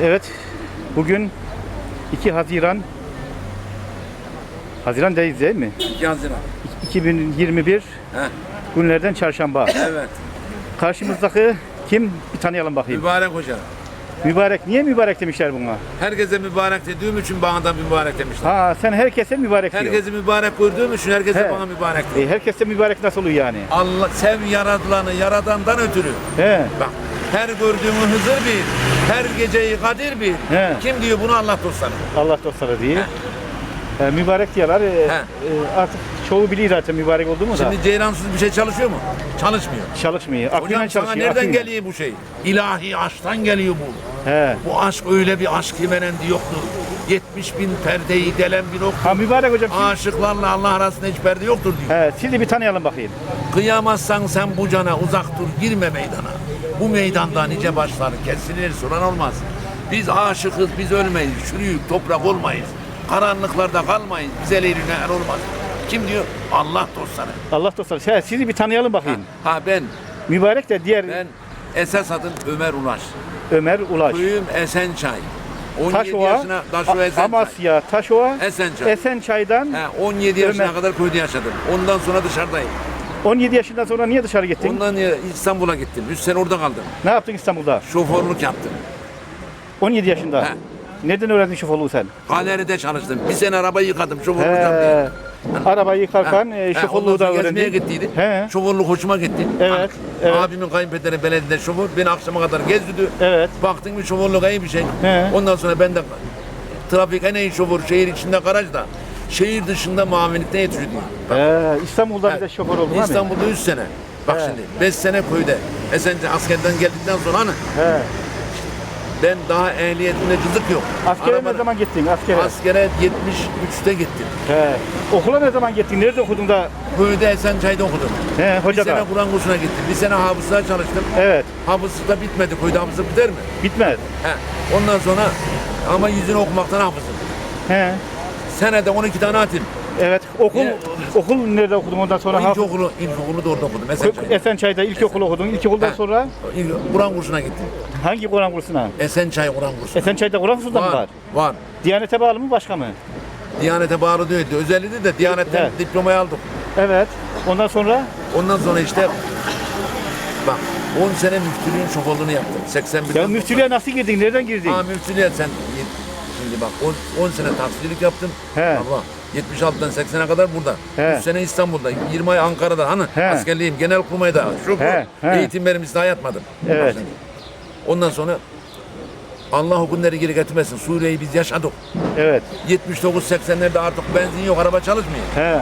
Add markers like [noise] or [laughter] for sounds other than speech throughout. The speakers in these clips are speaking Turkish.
Evet. Bugün 2 Haziran Haziran değil değil mi? 2 Haziran. 2021 Heh, günlerden çarşamba. evet. Karşımızdaki kim? Bir tanıyalım bakayım. Mübarek hoca. Mübarek. Niye mübarek demişler buna? Herkese mübarek dediğim için bana da mübarek demişler. Ha sen herkese mübarek diyor. Herkesi mübarek gördüğüm için herkese He. bana mübarek diyor. E, herkese mübarek nasıl oluyor yani? Allah sev yaratılanı yaradandan ötürü. He. Bak her gördüğümü Hızır bir, her geceyi Kadir bir. He. Kim diyor bunu Allah dostları. Allah dostları diye. E, mübarek diyorlar. E, e, artık çoğu biliyor zaten mübarek olduğumu da. Şimdi Ceylansız bir şey çalışıyor mu? Çalışmıyor. Çalışmıyor. Aklıyla Hocam sana çalışıyor. nereden aklıyla. geliyor bu şey? İlahi aşktan geliyor bu. He. Bu aşk öyle bir aşk ki menendi yoktu. 70 bin perdeyi delen bir ok. Ha mübarek hocam. Aşıklarla Allah arasında hiç perde yoktur diyor. He, sizi bir tanıyalım bakayım. Kıyamazsan sen bu cana uzak dur girme meydana. Bu meydanda nice başlar kesilir soran olmaz. Biz aşıkız biz ölmeyiz çürüyüp toprak olmayız. Karanlıklarda kalmayız bize eline er olmaz. Kim diyor? Allah dostları. Allah dostları. He, sizi bir tanıyalım Ha, bakayım. ha ben Mübarek de diğer ben esas adım Ömer Ulaş. Ömer Ulaş. Köyüm Esençay. 17 Taşova, yaşına Taşova Esençay. Amasya, Taşova, Esençay. Esençay'dan He, 17 yaşına Ömer. kadar köyde yaşadım. Ondan sonra dışarıdayım. 17 yaşından sonra niye dışarı gittin? Ondan ya İstanbul'a gittim. 3 sene orada kaldım. Ne yaptın İstanbul'da? Şoförlük yaptım. 17 yaşında. He. Nereden öğrendin şoförlüğü sen? Galeride çalıştım. Bir sene arabayı yıkadım. Şoförlük yaptım. He. Arabayı yıkarken e, şoförlüğü da gezmeye öğrendin. gittiydik. He. Şoförlük hoşuma gitti. Evet, Ha, evet. Abimin kayınpederi belediyede şoför. Beni akşama kadar gezdirdi. Evet. Baktım bir şoförlük iyi bir şey. He. Ondan sonra ben de trafik en iyi şoför şehir içinde garajda. Şehir dışında muavinlikte yetiştirdim. He, İstanbul'da bir de şoför oldun? İstanbul'da 3 sene. Bak He. şimdi 5 sene köyde. Esence askerden geldikten sonra hani He. Ben daha ehliyetimde cızık yok. Askere Arabada- ne zaman gittin? Askere. Askere 73'te gittim. He. Okula ne zaman gittin? Nerede okudun da? Köyde Esençay'da okudum. He, Bir hoca sene da. Kur'an kursuna gittim. Bir sene hafızlığa çalıştım. Evet. Hafızlık da bitmedi. Köyde hafızlık biter mi? Bitmez. He. Ondan sonra ama yüzünü okumaktan hafızım. He. Senede 12 tane hatim. Evet. Okul Yine- okul nerede okudun ondan sonra? O ilkokulu, ilkokulu da orada okudum. Esençay'da. Esençay'da ilkokul okudun. İlkokuldan He. sonra İlk- Kur'an kursuna gittim. hangi Kur'an kursuna? Esençay Kur'an kursu. Esençay'da Kur'an kursu da mı Var, var? Diyanete bağlı mı başka mı? Diyanete bağlı değildi. Özelliği de Diyanet'ten He. diplomayı aldık. Evet. Ondan sonra Ondan sonra işte bak 10 sene müftülüğün şoförlüğünü yaptım. 81 ya müftülüğe nasıl girdin? Nereden girdin? Ha müftülüğe sen şimdi bak 10, 10 sene taksicilik yaptım. He. Allah 76'dan 80'e kadar burada. He. 3 sene İstanbul'da, 20 ay Ankara'da. Hani He. askerliğim, genel kurmayda. Şu bu. He, he. Eğitim verimizde hayatmadım. Evet. Ondan sonra Allah o günleri geri getirmesin. Suriye'yi biz yaşadık. Evet. 79-80'lerde artık benzin yok, araba çalışmıyor. He.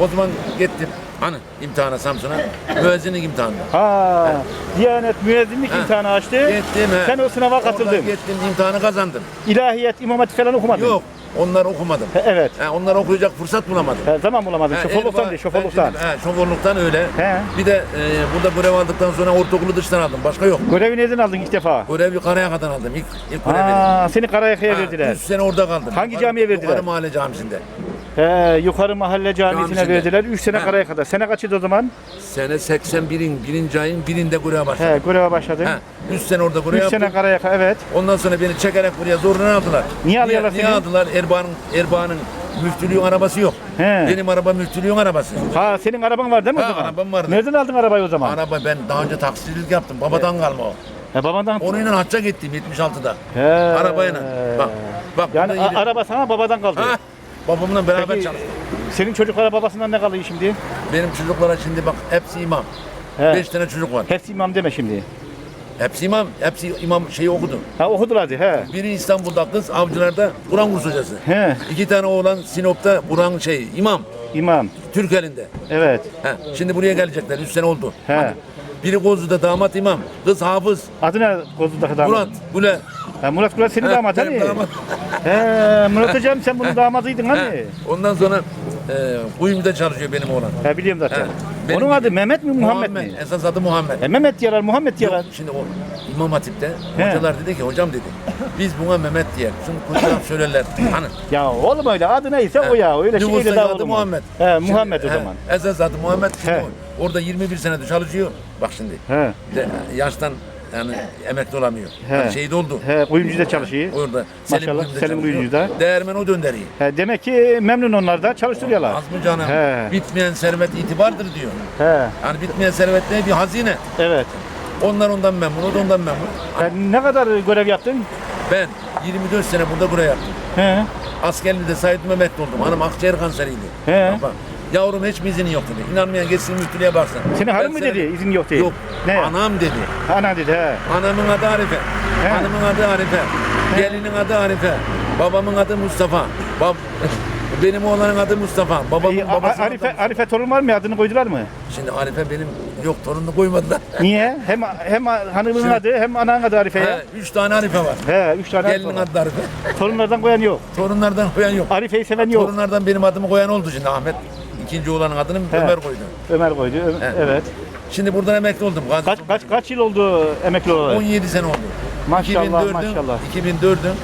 O zaman gittim. Hani imtihana Samsun'a. Müezzinlik imtihanına. Ha. Diyanet müezzinlik He. imtihanı açtı. Gittim he. Sen o sınava katıldın. Oradan gittim imtihanı kazandım. İlahiyat, imam hatip falan okumadın. Yok onları okumadım. He, evet. He, onları okuyacak fırsat bulamadım. He, zaman bulamadın. He, Şoförlükten değil, şoförlükten. He, şoförlükten öyle. He. Bir de e, burada görev aldıktan sonra ortaokulu dıştan aldım. Başka yok. Görevi nereden aldın ilk defa? Görevi Karayaka'dan aldım. İlk, ilk görevi. Ha, seni Karayaka'ya verdiler. Üç sene orada kaldım. Hangi camiye verdiler? Yukarı mahalle camisinde. He, yukarı mahalle camisine Camisinde. verdiler. 3 sene He. Karayaka'da. Sene kaçıydı o zaman? Sene 81'in birinci ayın birinde görev başladım. He, göreve başladın. He. Üç sene orada görev 3 yaptım. sene Karayaka, evet. Ondan sonra beni çekerek buraya zoruna aldılar. Niye alıyorlar niye, seni? aldılar? Erbaa'nın Erbaa'nın müftülüğün arabası yok. He. Benim araba müftülüğün arabası. Ha, senin araban var değil mi o Ha, zaman? arabam vardı. Nereden aldın arabayı o zaman? Araba ben daha önce taksicilik yaptım. Babadan kalma o. He, babandan. Onunla hacca gittim 76'da. He. Arabayla. Bak. Bak. Yani a- araba sana babadan kaldı. Ha? Babamla beraber Peki, çalıştık. senin çocuklara babasından ne kalıyor şimdi? Benim çocuklara şimdi bak hepsi imam. He. Beş tane çocuk var. Hepsi imam deme şimdi. Hepsi imam. Hepsi imam şeyi okudu. Ha okudular hadi he. Biri İstanbul'da kız, avcılarda Kur'an kursu hocası. He. İki tane oğlan Sinop'ta Kur'an şey imam. İmam. Türk elinde. Evet. He. Şimdi buraya gelecekler. Üç sene oldu. He. Hadi. Biri Kozlu'da damat imam. Kız hafız. Adı ne Kozlu'daki damat? Murat. Güle. Ha, Murat Murat senin damat hani? damat. He, Murat hocam sen bunun damadıydın hani? He. Ondan sonra e, Kuyum'da çalışıyor benim oğlan. He biliyorum zaten. He. Benim Onun adı Mehmet mi Muhammed, mi? Esas adı Muhammed. E, Mehmet diyorlar, Muhammed diyorlar. Yok, şimdi o İmam Hatip'te He. hocalar dedi ki hocam dedi biz buna Mehmet diye. Şimdi kuyudan söylerler. [laughs] Hani Ya oğlum öyle adı neyse o ya. Öyle şeyle Nüfustaki daha adı? Muhammed. He, Şimdi, Muhammed o he, zaman. Esas adı Muhammed. Şimdi He. o- orada 21 senedir çalışıyor. Bak şimdi. He. Bir de yaştan yani emekli olamıyor. He. Yani şehit oldu. He, kuyumcuda çalışıyor. Orada Maşallah, Selim çalışıyor. Kuyumcu'da. Değermen o döndürüyor. He, demek ki memnun onlar da çalıştırıyorlar. Az mı canım? He. Bitmeyen servet itibardır diyor. He, Yani bitmeyen servet ne? Bir hazine. evet. Onlar ondan memnun, o da ondan memnun. Sen ne kadar görev yaptın? Ben 24 sene burada buraya yaptım. He, Askerliğinde saydım emekli oldum. Hanım akciğer kanseriydi. He. Bak, yavrum hiç mi izin yok dedi. İnanmayan geçsin müftülüğe baksın. senin hanım mı dedi izin yok diye? Yok. Ne? Anam dedi. Ana dedi he. Anamın adı Arife. He. Hanımın adı Arife. Gelinin adı Arife. Babamın adı Mustafa. Bab [laughs] benim oğlanın adı Mustafa. Babamın İyi, A- babasının adı Arife, Arife torun var mı? Adını koydular mı? Şimdi Arife benim yok torununu koymadılar. [laughs] Niye? Hem hem hanımın Şimdi- adı hem ananın adı Arife ya. He, üç tane Arife var. He, üç tane Arife Gelinin adı Arife. Torunlardan koyan yok. Torunlardan koyan yok. Arife'yi seven yok. Torunlardan benim adımı koyan oldu şimdi Ahmet. İkinci oğlanın adını He. Ömer koydu. Ömer koydu. Ö- He. Evet. Şimdi buradan emekli oldum. Gazi Kaç kaç kaç yıl oldu emekli olalı? 17 sene oldu. Maşallah, 2004'ün maşallah. 2004'ün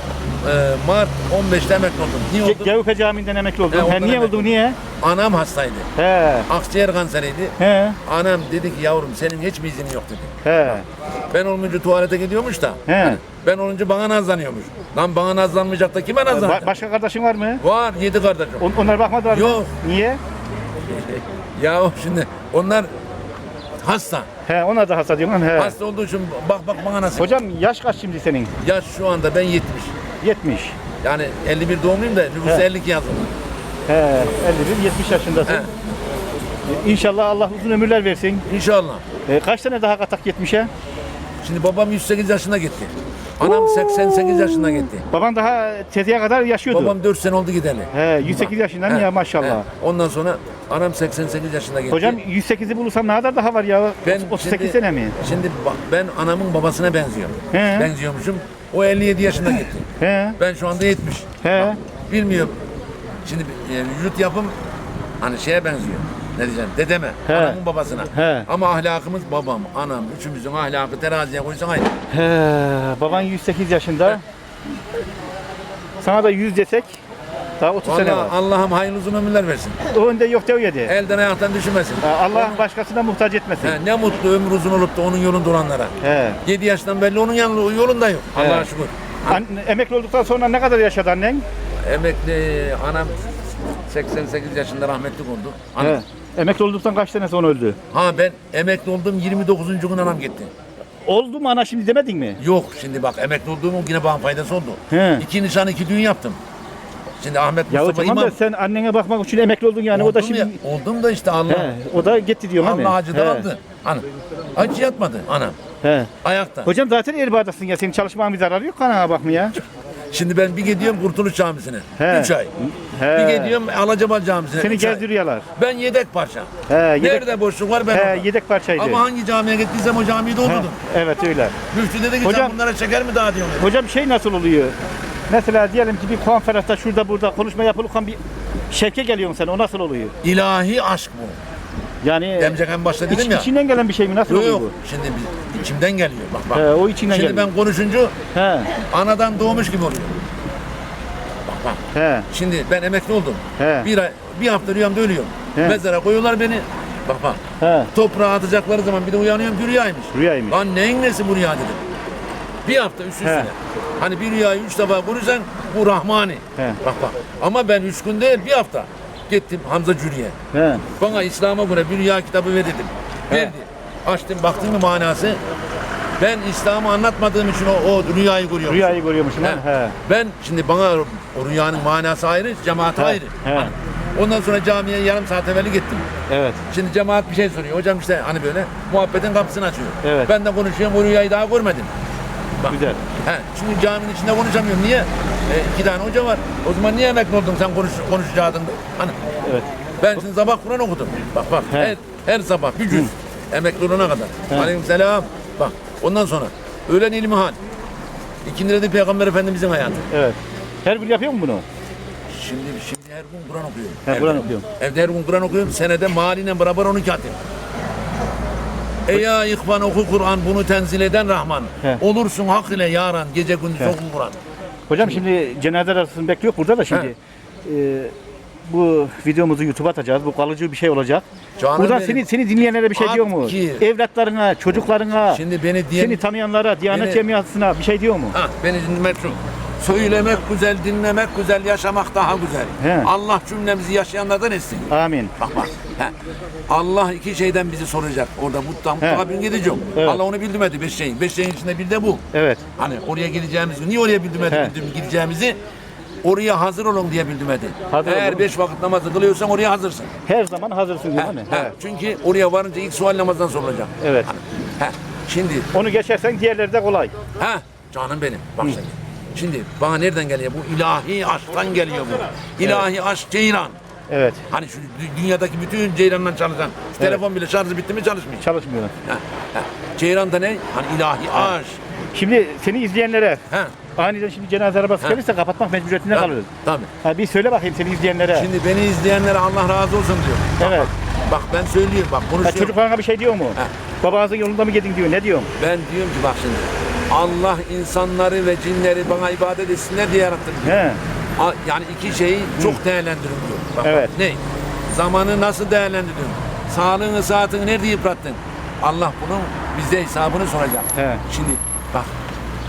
e, Mart 15'te emekli oldum. Niye Ge- oldum? Gevpe Camii'nden emekli oldun. He, He, ondan niye emekli oldun niye? Anam hastaydı. He. Akciğer kanseriydi. He. Anam dedi ki yavrum senin hiç mi izinin yok dedi. He. Ben olunca tuvalete gidiyormuş da. He. Ben olunca bana nazlanıyormuş. Lan bana nazlanmayacak da kime nazlanacak? Ba- başka kardeşin var mı? Var yedi kardeşim. On- onlar bakmadılar mı? Yok. Niye? Ya şimdi onlar hasta. He, onlar da hasta diyorsun. He. Hasta olduğu için bak bak bana nasıl. Hocam yaş kaç şimdi senin? Yaş şu anda ben 70. 70. Yani 51 doğumluyum da nüfus He. 52 yazılı. He, 51, 70 yaşındasın. He. İnşallah Allah uzun ömürler versin. İnşallah. E, kaç tane daha katak 70'e? Şimdi babam 108 yaşında gitti. Anam 88 yaşında gitti. Baban daha tezeye kadar yaşıyordu. Babam 4 sene oldu gideli. He, 108 yaşından He, ya maşallah. he. Ondan sonra anam 88 yaşında gitti. Hocam 108'i bulursam ne kadar daha var ya? 38 sene mi? Şimdi ba- ben anamın babasına benziyorum. He. Benziyormuşum. O 57 yaşında gitti. He. Ben şu anda 70. He. Bilmiyorum. Şimdi e, vücut yapım hani şeye benziyor. Ne diyeceğim? Dedeme. He. Anamın babasına. He. Ama ahlakımız babam, anam, üçümüzün ahlakı teraziye koysan aynı. He. Baban 108 yaşında. Sana da 100 desek daha 30 sene var. Allah, Allah'ım hayırlı uzun ömürler versin. O önde yok diyor yedi. Elden ayaktan düşürmesin. Allah başkasına muhtaç etmesin. He, ne mutlu ömür uzun olup da onun yolunda olanlara. He. 7 yaştan belli onun yanında, yolunda yok. Allah'a şükür. An- emekli olduktan sonra ne kadar yaşadı annen? Emekli anam 88 yaşında rahmetli oldu. Anam. He. Emekli olduktan kaç sene sonra öldü? Ha ben emekli oldum 29. gün anam gitti. Oldu mu ana şimdi demedin mi? Yok şimdi bak emekli olduğum yine bana faydası oldu. He. İki nişan iki düğün yaptım. Şimdi Ahmet Ya o Mustafa tamam İmam. da sen annene bakmak için emekli oldun yani o da oldum şimdi... ya, oldum da işte Allah. He, o da gitti diyor mi? Allah acıdan He, aldı. Ana. Acı yatmadı anam. He. Ayakta. Hocam zaten erbadasın ya senin çalışmanın bir zararı yok kanana bakmaya. Şimdi ben bir gidiyorum Kurtuluş Camisi'ne. He. Üç ay. He. Bir gidiyorum Alacamal Camisi'ne. Seni üç ay. gezdiriyorlar. Ben yedek parça. He, yedek, Nerede boşluk var ben he, orada. yedek parçaydı. Ama hangi camiye gittiysem o camiyi He, doldurdum. evet öyle. Müftü dedi ki Hocam- sen bunlara şeker mi dağıtıyorsun? dedi. Hocam şey nasıl oluyor? Mesela diyelim ki bir konferansta şurada burada konuşma yapılırken bir şevke geliyorsun sen o nasıl oluyor? İlahi aşk bu. Yani Demcek en başta dedim iç, ya. içinden gelen bir şey mi? Nasıl Yok oluyor yok. bu? Şimdi içimden geliyor. Bak bak. He, o içinden Şimdi geliyor. ben konuşunca He, anadan doğmuş gibi oluyor. Bak bak. he, Şimdi ben emekli oldum. He. Bir ay, bir hafta rüyamda ölüyorum. He. Mezara koyuyorlar beni. Bak bak. he. Toprağa atacakları zaman bir de uyanıyorum ki rüyaymış. Rüyaymış. Lan neyin nesi bu rüya dedim. Bir hafta üst üste. Hani bir rüyayı üç defa konuşsan bu Rahmani. He. Bak bak. Ama ben üç gün değil bir hafta. Gittim Hamza Cüriye. He. Bana İslam'a göre bir rüya kitabı ver dedim. He. Verdi. Açtım baktım mı manası. Ben İslam'ı anlatmadığım için o, o rüyayı görüyorum. Rüyayı görüyormuşum. He. He. he. Ben şimdi bana o rüyanın manası ayrı, cemaat He, ayrı. he. Hani Ondan sonra camiye yarım saat evvel gittim. Evet. Şimdi cemaat bir şey soruyor. Hocam işte hani böyle muhabbetin kapısını açıyor. Evet. Ben de konuşuyorum o rüyayı daha görmedim. Bak. Güzel. He, çünkü caminin içinde konuşamıyorum. Niye? E, iki tane hoca var. O zaman niye emekli oldun sen konuş, konuşacaktın? Hani Evet. ben şimdi sabah Kur'an okudum. Bak bak He. her, her sabah bir cüz. Emekli olana kadar. Aleyküm selam. Bak ondan sonra öğlen ilmihal. İkindide de Peygamber Efendimizin hayatı. Evet. Her gün yapıyor mu bunu? Şimdi şimdi her gün Kur'an okuyorum. He, Evde. Kur'an okuyorum. Evde her gün Kur'an okuyorum. Senede mahaline beraber 12 hatim. Ey ya ihvan oku Kur'an bunu tenzil eden Rahman. He. Olursun hak ile yaran gece gündüz He. oku Kur'an. Hocam şimdi cenaze arasını bekliyor burada da şimdi. Ee, bu videomuzu YouTube'a atacağız. Bu kalıcı bir şey olacak. Canım Buradan benim. seni seni dinleyenlere bir şey diyor mu? ki- Evlatlarına, çocuklarına, Şimdi beni diyen seni tanıyanlara, Diyanet Beni- Cemiası'na bir şey diyor mu? Ha, beni dinlemek. Söylemek güzel, dinlemek güzel, yaşamak daha güzel. He. Allah cümlemizi yaşayanlardan etsin. Amin. Bak bak. He. Allah iki şeyden bizi soracak. Orada mutlaka He. mutlaka bir gidecek. Evet. Allah onu bildirmedi beş şeyin. Beş şeyin içinde bir de bu. Evet. Hani oraya gideceğimizi, niye oraya bildirmedi He. bildirmedi gideceğimizi? Oraya hazır olun diye bildirmedi. Hazır Eğer olun. beş vakit namazı kılıyorsan oraya hazırsın. Her zaman hazırsın değil mi? He, he. Çünkü oraya varınca ilk sual namazdan sorulacak. Evet. He. Şimdi Onu geçersen diğerleri de kolay. Ha canım benim. Bak şimdi. Şimdi bana nereden geliyor? Bu ilahi aşktan geliyor bu. İlahi aşk ceyran. Evet. Hani şu dü- dünyadaki bütün ceyrandan çalışan. Şu Telefon bile şarjı bitti mi çalışmıyor. Çalışmıyor. Ha, ha. Ceyran da ne? Hani ilahi aşk. Şimdi seni izleyenlere Ha. aniden şimdi cenaze arabası gelirse kapatmak mecburiyetinde Tabii. kalırız. Tabii. Ha, bir söyle bakayım seni izleyenlere. Şimdi beni izleyenlere Allah razı olsun diyor. Bak, Evet. Bak, bak ben söylüyorum bak Ha, konuşuyorum. çocuklarına bir şey diyor mu? He. Babanızın yolunda mı gidin diyor. Ne diyorsun? Ben diyorum ki bak şimdi. Allah insanları ve cinleri bana ibadet etsinler diye yarattı diyor. He. A- Yani iki şeyi çok değerlendirin diyor. Bak, Evet. ne? Zamanı nasıl değerlendirdin? Sağlığını, saatini nerede yıprattın? Allah bunun bize hesabını soracak. He. Şimdi bak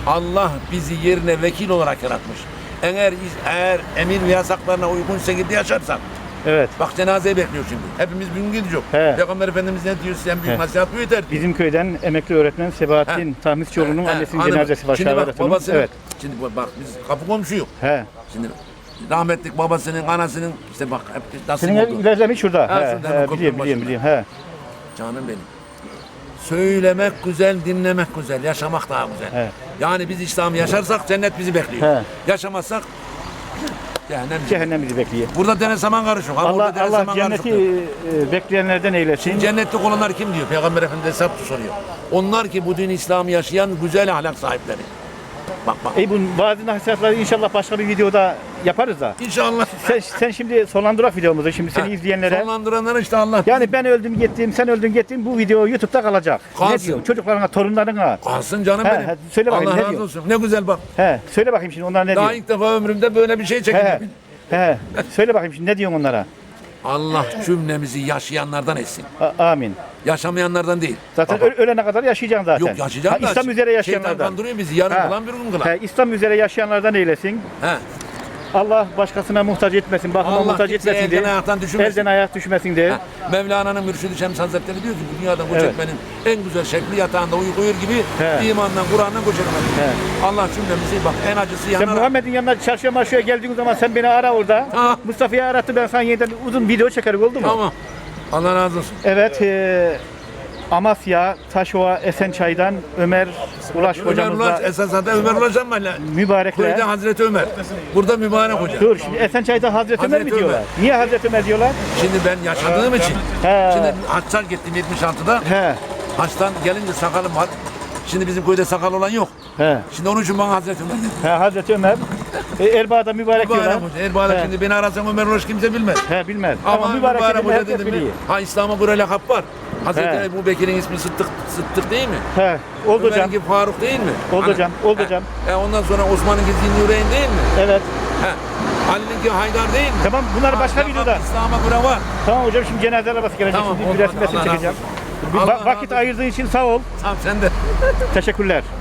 Allah bizi yerine vekil olarak yaratmış. Eğer eğer emir ve yasaklarına uygun şekilde yaşarsak Evet. Bak cenazeyi bekliyor şimdi. Hepimiz bir gün gideceğiz. He. Peygamber Efendimiz ne diyor? Sen büyük He. nasihat yeter diyor. Bizim köyden emekli öğretmen Sebahattin Tahmisçioğlu'nun He, annesinin hanım. cenazesi var. Şimdi bak Hatun'un. babasının, Evet. şimdi bak- bak biz kapı komşuyuz. He. Şimdi rahmetlik babasının, anasının işte bak hep nasıl Senin ev oldu. ilerlemiş şurada. Ha, He, şurada, he, hemen biliyorum, biliyorum, biliyorum. He. Canım benim. Söylemek güzel, dinlemek güzel, yaşamak daha güzel. He. Yani biz İslam'ı yaşarsak cennet bizi bekliyor. He. Yaşamazsak cehennem. Cehennem bizi bekliyor. Burada deniz saman karışıyor. Ha, Allah burada Allah cenneti e, bekleyenlerden eylesin. Cennetlik olanlar kim diyor? Peygamber Efendimiz hesap soruyor. Onlar ki bu din İslam'ı yaşayan güzel ahlak sahipleri. Bak bak. Ey bu bazı nasihatleri inşallah başka bir videoda yaparız da. İnşallah. Sen, sen şimdi sonlandırak videomuzu şimdi seni Ha, izleyenlere. Sonlandıranlar işte Allah. Yani ben öldüm gittim, sen öldün gittin bu video YouTube'da kalacak. Ne Kalsın. diyorsun? Çocuklarına, torunlarına. Kalsın canım He, benim. he, söyle bakayım, Allah ne razı diyor? olsun. Ne güzel bak. He, söyle bakayım şimdi onlar ne Daha diyor? ilk defa ömrümde böyle bir şey. He, he. Söyle bakayım şimdi ne diyorsun onlara? Allah cümlemizi yaşayanlardan etsin. A- amin. Yaşamayanlardan değil. Zaten Baba, ö- ölene kadar yaşayacaksın zaten. Yok yaşayacağım Ha, da. İslam üzere Şeytan yaşayanlardan. kandırıyor bizi. Yarın Ha. kılan bir gün kılan. He, İslam üzere yaşayanlardan eylesin. He. Allah başkasına muhtaç etmesin, bakıma Allah muhtaç kimseye etmesin elden diye. ayaktan düşürmesin. Elden ayak düşmesin diye. Ha, Mevlana'nın Mürşid-i Şems Hazretleri diyor ki bu dünyada göç Evet. etmenin en güzel şekli yatağında uyku uyur gibi He. imandan, Kur'an'dan göç etmek. He. Allah cümlemizi bak en acısı Sen yanar. Muhammed'in yanına çarşıya marşıya geldiğin zaman sen beni ara orada. Ha. Mustafa'yı arattı ben sana yeniden uzun video çekerim oldu mu? Tamam. Allah razı olsun. Evet, e, Amasya, Taşova, Esençay'dan Ömer Ulaş Ömer hocamızla Ulaş esas adı Ömer Ulaş ama la- mübarekle. köyde Hazreti Ömer. Burada mübarek hoca. Dur şimdi Esençay'da Hazreti Ömer mi Hazreti diyorlar? Niye Hazreti Ömer diyorlar? Şimdi ben yaşadığım için. He. Şimdi haçlar gittim 76'da. He, Haçtan gelince sakalım var. Şimdi bizim köyde sakal olan yok. he, Şimdi onun için bana Hazreti Ömer dedi. he Hazreti Ömer. E, Erbağ'da mübarek diyorlar. Mübarek hoca. Erbağ'da He. şimdi beni arasan Ömer Ulaş kimse bilmez. He bilmez. Ama Ama mübarek, mübarek, hoca herkes dedim mi? biliyor. Ha İslam'a göre lakap var. Hazreti He. Ebu Bekir'in ismi Sıddık, Sıddık değil mi? He, oldu hocam. Ömer'inki Faruk değil mi? Oldu hocam, oldu hocam. he, ondan sonra Osman'ınki Zinnüreyn değil mi? Evet. He. Ali'ninki Haydar değil mi? Tamam bunlar başka lakap videoda. İslam'a göre var. Tamam hocam şimdi cenaze arabası gelecek. Tamam, şimdi bir resim resim Allah çekeceğim. Allah va- vakit olsun. ayırdığı için sağ ol. Tamam sen de. Teşekkürler. [laughs]